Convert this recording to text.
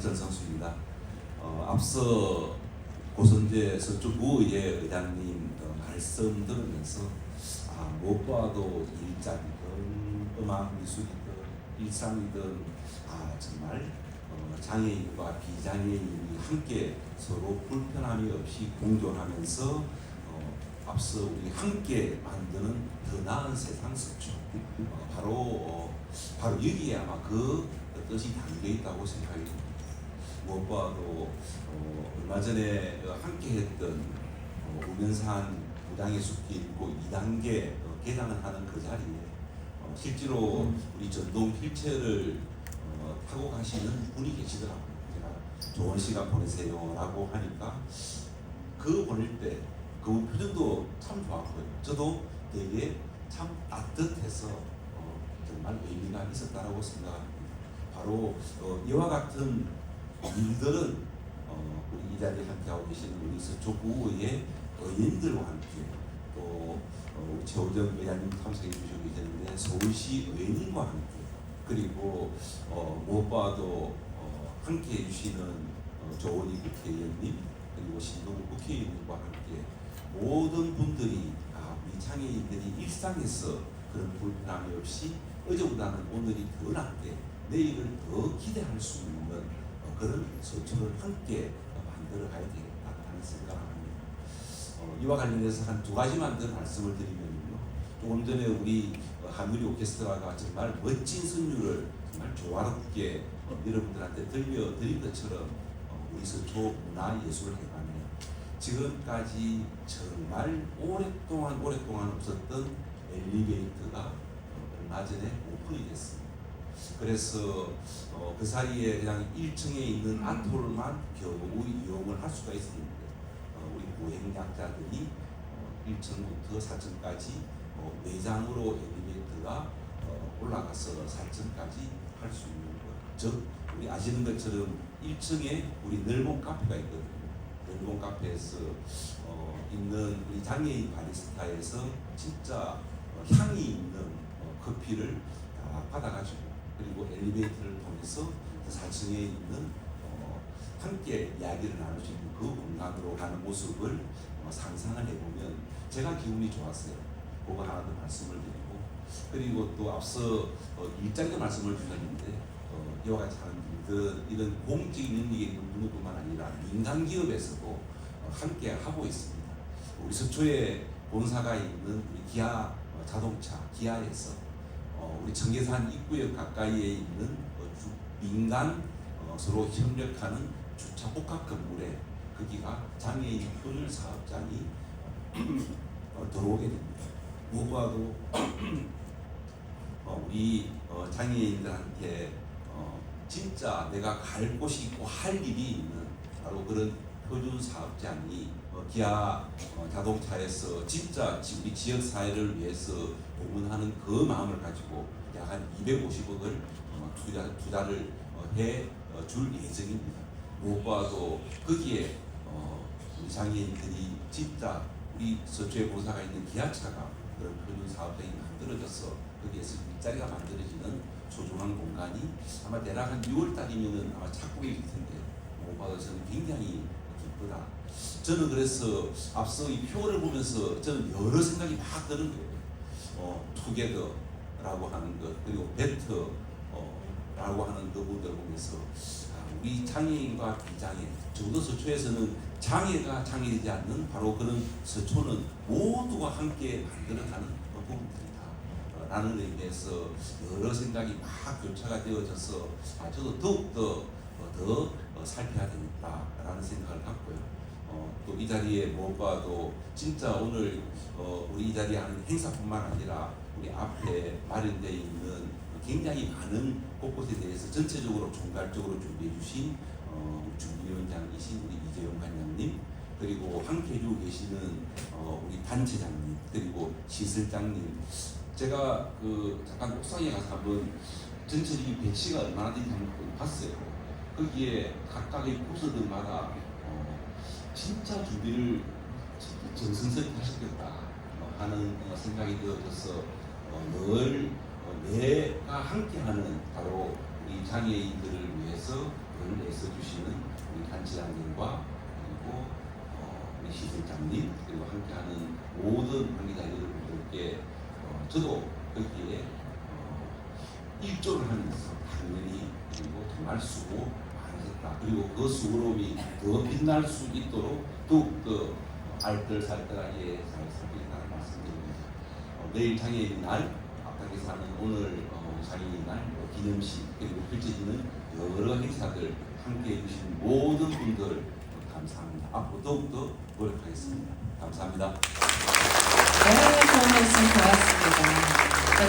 전성수입니다. 어, 앞서 고선재 서초구의 의장님 어, 말씀 들으면서 아, 무엇보다도 일자리든 음악 미술이든 일상이든 아 정말 어, 장애인과 비장애인이 함께 서로 불편함이 없이 공존하면서 어, 앞서 우리 함께 만드는 더 나은 세상 서초 어, 바로 어, 바로 여기에 아마 그 뜻이 담겨 있다고 생각이 듭니다. 무엇보다도 어, 얼마 전에 어, 함께했던 어, 우면산 무당의 숲길 고 2단계 어, 개장을 하는 그 자리에 어, 실제로 우리 전동 휠체어를 어, 타고 가시는 분이 계시더라고요. 제가 좋은 시간 보내세요라고 하니까 그 보낼 때 그 표정도 참 좋았고요. 저도 되게 참 따뜻해서 어, 정말 의미가 있었다라고 생각합니다. 바로 어, 이와 같은 일들은 어, 우리 이 자리에 함께하고 계시는 우리 서초구의 의원들과 함께 또 어, 최호정 의장님 참석해 주시고 계시는데 서울시 의원님과 함께 그리고 어, 무엇보다도 어, 함께 해 주시는 어, 조원희 국회의원님 그리고 신동국 국회의원님과 함께 모든 분들이 아, 우리 장애인들이 일상에서 그런 불편함이 없이 어제보다는 오늘이 더 낫게 내일을 더 기대할 수 있는 어, 그런 서초를 함께 어, 만들어 가야 되겠다라는 생각을 합니다. 어, 이와 관련해서 한 두 가지만 더 말씀을 드리면요. 조금 전에 우리 어, 한우리 오케스트라가 정말 멋진 선율을 정말 조화롭게 어, 여러분들한테 들려드린 것처럼 어, 우리 서초 문화 예술 회관에 지금까지 정말 오랫동안 오랫동안 없었던 엘리베이터가 어, 얼마 전에 오픈이 됐습니다. 그래서 어, 그 사이에 그냥 1층에 있는 아톨만 겨우 이용을 할 수가 있었는데 어, 우리 보행약자들이 어, 1층부터 4층까지 어, 외장으로 엘리베이터가 어, 올라가서 4층까지 할 수 있는 것. 즉 우리 아시는 것처럼 1층에 우리 넓은 카페가 있거든요. 넓은 카페에서 어, 있는 우리 장애인 바리스타에서 진짜 어, 향이 있는 어, 커피를 다 받아가지고 그리고 엘리베이터를 통해서 그 4층에 있는 어, 함께 이야기를 나눌 수 있는 그 공간으로 가는 모습을 어, 상상을 해보면 제가 기분이 좋았어요. 그거 하나 더 말씀을 드리고 그리고 또 앞서 어, 일자리도 말씀을 주셨는데 어, 이와 같이 하는 일들 이런 공적인 능력이 있는 분뿐만 아니라 민간 기업에서도 어, 함께 하고 있습니다. 우리 서초에 본사가 있는 우리 기아 어, 자동차 기아에서 어, 우리 청계산 입구역 가까이에 있는 어, 주, 민간 어, 서로 협력하는 주차 복합 건물에 거기가 장애인 표준 사업장이 어, 들어오게 됩니다. 무엇보다도 어, 우리 어, 장애인들한테 어, 진짜 내가 갈 곳이 있고 할 일이 있는 바로 그런 표준 사업장이 어, 기아 어, 자동차에서 진짜 지- 우리 지역 사회를 위해서 공헌하는 그 마음을 가지고 약 한 250억을 어, 투자 투자를 어, 해줄 예정입니다. 무엇보다도 거기에 어, 우리 장애인들이 진짜 우리 서초에 본사가 있는 기아차가 그런 표준 사업장이 만들어져서 거기에서 일자리가 만들어지는 소중한 공간이 아마 대략 한 6월 달이면은 아마 착공이 될 텐데 무엇보다 저는 굉장히 기쁘다. 저는 그래서 앞서 이 표를 보면서 저는 여러 생각이 막 드는 거예요. 어, 투게더라고 하는 것 그리고 베터 어, 라고 하는 그 분들 보면서 아, 우리 장애인과 비장애 적어도 서초에서는 장애가 장애되지 않는 바로 그런 서초는 모두가 함께 만들어가는 그 부분들이다 어, 라는 의미에서 여러 생각이 막 교차가 되어져서 아, 저도 더욱더 어, 더 어, 살펴야 되겠다라는 생각을 갖고요. 어, 또 이 자리에 무엇과도 진짜 오늘 어, 우리 이 자리에 하는 행사뿐만 아니라 우리 앞에 마련되어 있는 굉장히 많은 곳곳에 대해서 전체적으로 총괄적으로 준비해 주신 어, 준비위원장이신 우리 이재용 관장님 그리고 함께 해주고 계시는 어, 우리 단체장님 그리고 시설장님 제가 그 잠깐 옥상에 가서 한번 전체적인 배치가 얼마나 되는지 한번 봤어요. 거기에 각각의 부서들마다 어, 진짜 준비를 정성스럽게 하셨겠다. 어, 하는 어, 생각이 되어져서 어, 늘 어, 내가 함께하는 바로 우리 장애인들을 위해서 늘 애써주시는 우리 단체장님과 그리고 어, 우리 시설장님 그리고 함께하는 모든 관계자 여러분들께 어, 저도 거기에 어, 일조를 하면서 당연히 그리고 정말 수고 많으셨다. 그리고 그 수고로움이 더 빛날 수 있도록 더욱 더 알뜰살뜰하게 잘 살겠다는 말씀드립니다. 어, 내일 장애인 날, 앞당에서 하는 오늘 어, 장애인 날 어, 기념식 그리고 펼쳐지는 여러 행사들 함께 해주신 모든 분들 어, 감사합니다. 앞으로 더욱더 노력하겠습니다. 감사합니다. 네, 좋은 말씀 고맙습니다. 자,